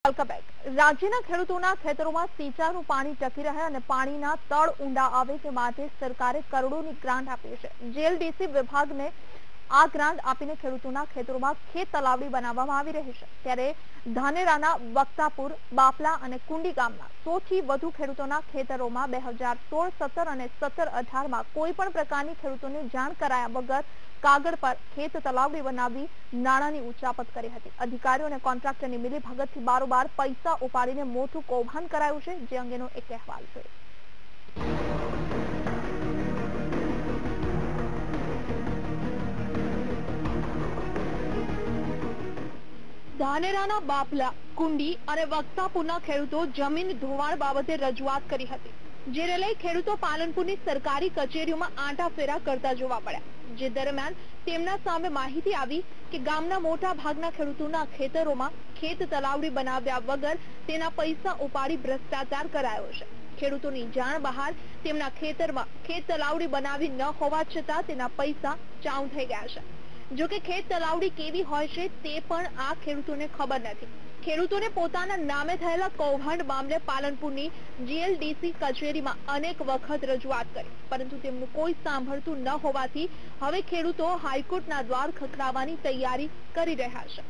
રાજ્યના ખેડૂતોના ખેતરોમાં સિંચાઈનું પાણી ટકી રહે અને પાણીના તળ ઊંડા આવે તે માટે સરકારે કરોડોની ગ્રાન્ટ આપી છે. જીએલડીસી વિભાગને આ ગ્રાન્ટ આપીને ખેડૂતોના ખેતરોમાં ખેત તલાવડી બનાવવામાં આવી રહી છે. ત્યારે ધાનેરાના વક્તાપુર, બાપલા અને કુંડી ગામના સોથી વધુ ખેડૂતોના ખેતરોમાં બે હજાર સોળ, સત્તર અને સત્તર અઢારમાં કોઈ પણ પ્રકારની ખેડૂતોને જાણ કરાયા વગર કાગળ પર ખેત તલાવડી બનાવી નાણાંની ઉચાપત કરી હતી. અધિકારીઓ અને કોન્ટ્રાક્ટરની મિલીભગતથી બારોબાર પૈસા ઉપાડીને મોટું કૌભાંડ કરાયું છે, જે અંગેનો એક અહેવાલ છે. ધાનેરાના બાપલા, કુંડી અને વક્તાપુરના ખેડૂતો જમીન ધોવાણ બાબતે રજૂઆત કરી હતી, જેને લઈ ખેડૂતો પાલનપુરની સરકારી કચેરીઓમાં આંટા ફેરા કરતા જોવા મળ્યા. જે દરમિયાન તેમના સામે માહિતી આવી કે ગામના મોટા ભાગના ખેડૂતોના ખેતરોમાં ખેત તલાવડી બનાવ્યા વગર તેના પૈસા ઉપાડી ભ્રષ્ટાચાર કરાયો છે. ખેડૂતોની જાણ બહાર તેમના ખેતરમાં ખેત તલાવડી બનાવી ન હોવા છતાં તેના પૈસા ચાઉ થઈ ગયા છે. જોકે ખેત તલાવડી કેવી હોય છે તે પણ આ ખેડૂતોને ખબર નથી. ખેડૂતોને પોતાના નામે થયેલા કૌભાંડ મામલે પાલનપુરની જીએલડીસી કચેરીમાં અનેક વખત રજૂઆત કરી, પરંતુ તેમનું કોઈ સાંભળતું ન હોવાથી હવે ખેડૂતો હાઈકોર્ટના દ્વાર ખખડાવવાની તૈયારી કરી રહ્યા છે.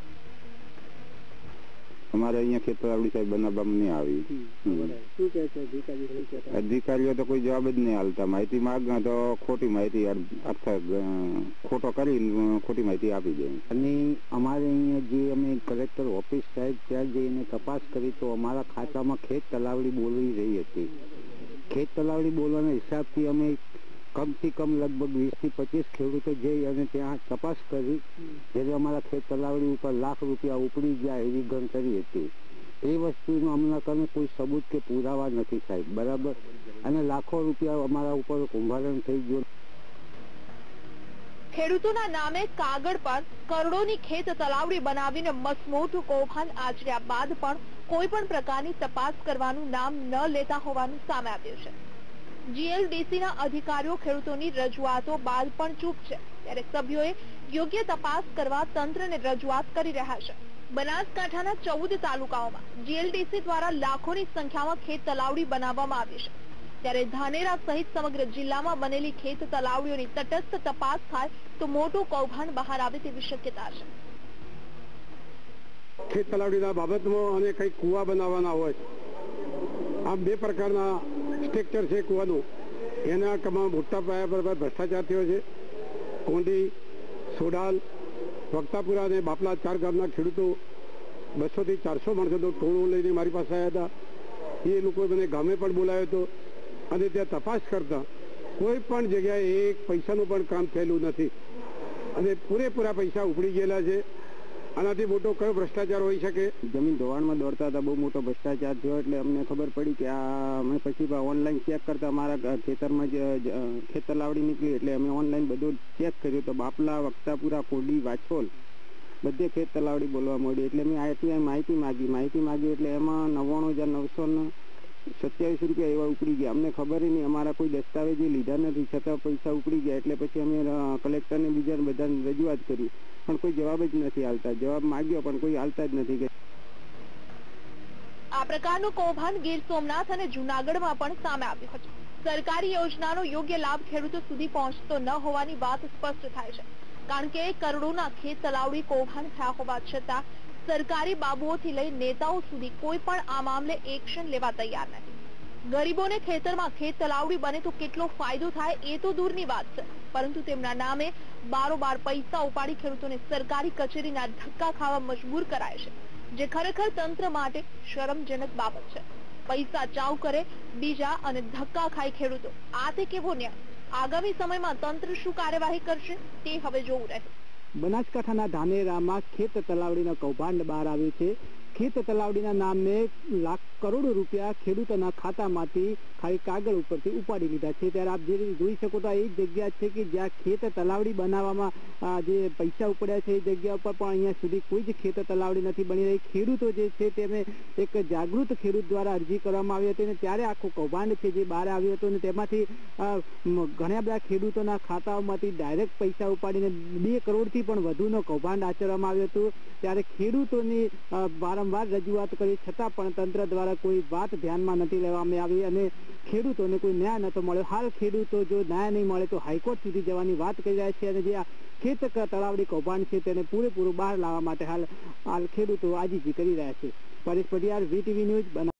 અમારે અહીંયા ખેતરાવડી સાહેબ બનાવવામાં નહીં આવી? અધિકારીઓ તો કોઈ જવાબ જ નહીં હાલતા. માહિતી માગ તો ખોટી માહિતી ખોટો કરી ખોટી માહિતી આપી દે. અને અમારે અહીંયા જે અમે કલેક્ટર ઓફિસ સાહેબ ત્યાં જઈને તપાસ કરી તો અમારા ખાતામાં ખેત તલાવડી બોલવી રહી હતી. ખેત તલાવડી બોલવાના હિસાબથી અમે કમથી કમ લગભગ વીસથી પચીસ ખેડૂતો જઈ અને ત્યાં તપાસ કરી જેથી અમારા ખેત તલાવડી ઉપર લાખ રૂપિયા ઉપડી ગયા એવી ગણતરી હતી. એ વસ્તુનો હમણાં કને કોઈ સબૂત કે પુરાવા નથી સાહેબ, બરાબર? અને લાખો રૂપિયા અમારા ઉપર કુંભારણ થઈ ગયું. ખેડૂતોના નામે કાગળ પર કરોડોની ખેત તલાવડી બનાવીને મસમોટું કૌભાંડ આચર્યા બાદ પણ કોઈ પણ પ્રકારની તપાસ કરવાનું નામ ન લેતા હોવાનું સામે આવ્યું છે. જીએલડીસીના અધિકારીઓ ખેડૂતોની રજૂઆતો બાદ પણ ચૂપ છે. ત્યારે સભ્યોએ યોગ્ય તપાસ કરવા તંત્રને રજૂઆત કરી રહ્યા છે. બનાસકાંઠાના ચૌદ તાલુકાઓમાં જીએલડીસી દ્વારા લાખોની સંખ્યામાં ખેત તલાવડી બનાવવામાં આવી છે. ત્યારે ધાનેરા સહિત સમગ્ર જિલ્લામાં બનેલી ખેત તલાવડીઓની તટસ્થ તપાસ થાય તો મોટું કૌભાંડ બહાર આવે તેવી શક્યતા છે. ખેત તલાવડીના બાબતમાં અને કંઈક કુવા બનાવવાના હોય, આમ બે પ્રકારના સ્ટ્રક્ચર છે કૂવાનું. એના કમાં મોટા પાયા પર ભ્રષ્ટાચાર થયો છે. કોંડી, સોડાલ, વક્તાપુરા અને બાપલા ચાર ગામના ખેડૂતો બસોથી ચારસો માણસોનો ટોળું લઈને મારી પાસે આવ્યા હતા. એ લોકોએ મને ગામે પણ બોલાવ્યો હતો અને ત્યાં તપાસ કરતા કોઈ પણ જગ્યાએ એક પૈસાનું પણ કામ થયેલું નથી. અને પૂરેપૂરા પૈસા ઉપડી ગયેલા છે. આનાથી મોટો કયો ભ્રષ્ટાચાર હોઈ શકે? જમીન ધોવાણમાં દોડતા હતા, બહુ મોટો ભ્રષ્ટાચાર થયો એટલે અમને ખબર પડી કે આ અમે પછી ઓનલાઈન ચેક કરતા, અમારા ખેતરમાં જ ખેતર લાવડી નીકળી એટલે અમે ઓનલાઈન બધું ચેક કર્યું તો બાપલા, વક્તાપુરા, કોડી, વાછોલ બધે ખેત તલાવડી બોલવા મળી. એટલે મેં આઈટીઆઈ માહિતી માગી. માહિતી માગી એટલે એમાં નવ્વાણું હજાર નવસો સત્યાવીસ રૂપિયા એવા ઉપડી ગયા. અમને ખબર નહીં, અમારા કોઈ દસ્તાવેજ લીધા નથી. છતાં પૈસા ઉપડી ગયા, એટલે પછી અમે કલેક્ટરને બીજા બધાને રજૂઆત કરી. પણ કોઈ જવાબ જ નથી આવતા. જવાબ માગ્યો, પણ કોઈ આવતા જ નથી આ પ્રકારનું કૌભાંડ ગીર સોમનાથ અને જૂનાગઢમાં પણ સામે આવ્યું હતું. સરકારી યોજનાનો યોગ્ય લાભ ખેડૂતો સુધી પહોંચતો ન હોવાની વાત સ્પષ્ટ થાય છે. કારણ કે કરોડોના ખેત તલાવડી કૌભાંડ થયા હોવા છતાં સરકારી બાબુઓથી લઈ નેતાઓ સુધી કોઈ પણ આ મામલે એક્શન લેવા તૈયાર નથી. ગરીબોને ખેતરમાં ખેત તલાવડી બને તો કેટલો ફાયદો થાય એ તો દૂરની વાત છે. પરંતુ તેમના નામે બારોબાર પૈસા ઉપાડી ખેડૂતોને સરકારી કચેરીના ધક્કા ખાવા મજબૂર કરાય છે, જે ખરેખર તંત્ર માટે શરમજનક બાબત છે. પૈસા ચાવ કરે, બીજા અને ધક્કા ખાય ખેડૂતો. આ તે કેવો ન્યાય? આગામી સમયમાં તંત્ર શું કાર્યવાહી કરશે તે હવે જોવું રહ્યું બનાસકાંઠાના ધાનેરામાં ખેત તલાવડીનો કૌભાંડ બહાર આવ્યું છે. ખેત તલાવડીના નામે લાખ કરોડો રૂપિયા ખેડૂતોના ખાતામાંથી ખાલી કાગળ ઉપરથી ઉપાડી લીધા છે. ત્યારે આપ જે જોઈ શકો તો એ જગ્યા છે કે જ્યાં ખેત તલાવડી બનાવવામાં જે પૈસા ઉપડ્યા છે એ જગ્યા ઉપર પણ અહીંયા સુધી કોઈ જ ખેત તલાવડી નથી બની રહી. ખેડૂતો જે છે તેને એક જાગૃત ખેડૂત દ્વારા અરજી કરવામાં આવી હતી અને ત્યારે આખું કૌભાંડ છે જે બહાર આવ્યું હતું અને તેમાંથી ઘણા બધા ખેડૂતોના ખાતાઓમાંથી ડાયરેક્ટ પૈસા ઉપાડીને બે કરોડથી પણ વધુનો કૌભાંડ આચરવામાં આવ્યું હતું. ત્યારે ખેડૂતોની અ, વારંવાર રજૂઆત કરી, છતાં પણ તંત્ર દ્વારા કોઈ વાત ધ્યાનમાં નથી લેવામાં આવી અને ખેડૂતોને કોઈ ન્યાય નહોતો મળ્યો. હાલ ખેડૂતો જો ન્યાય નહીં મળે તો હાઈકોર્ટ સુધી જવાની વાત કરી રહ્યા છે અને જે આ ખેત તળાવડી કૌભાંડ છે તેને પૂરેપૂરું બહાર લાવવા માટે હાલ હાલ ખેડૂતો આજીજી કરી રહ્યા છે. Paresh Patiyar VTV news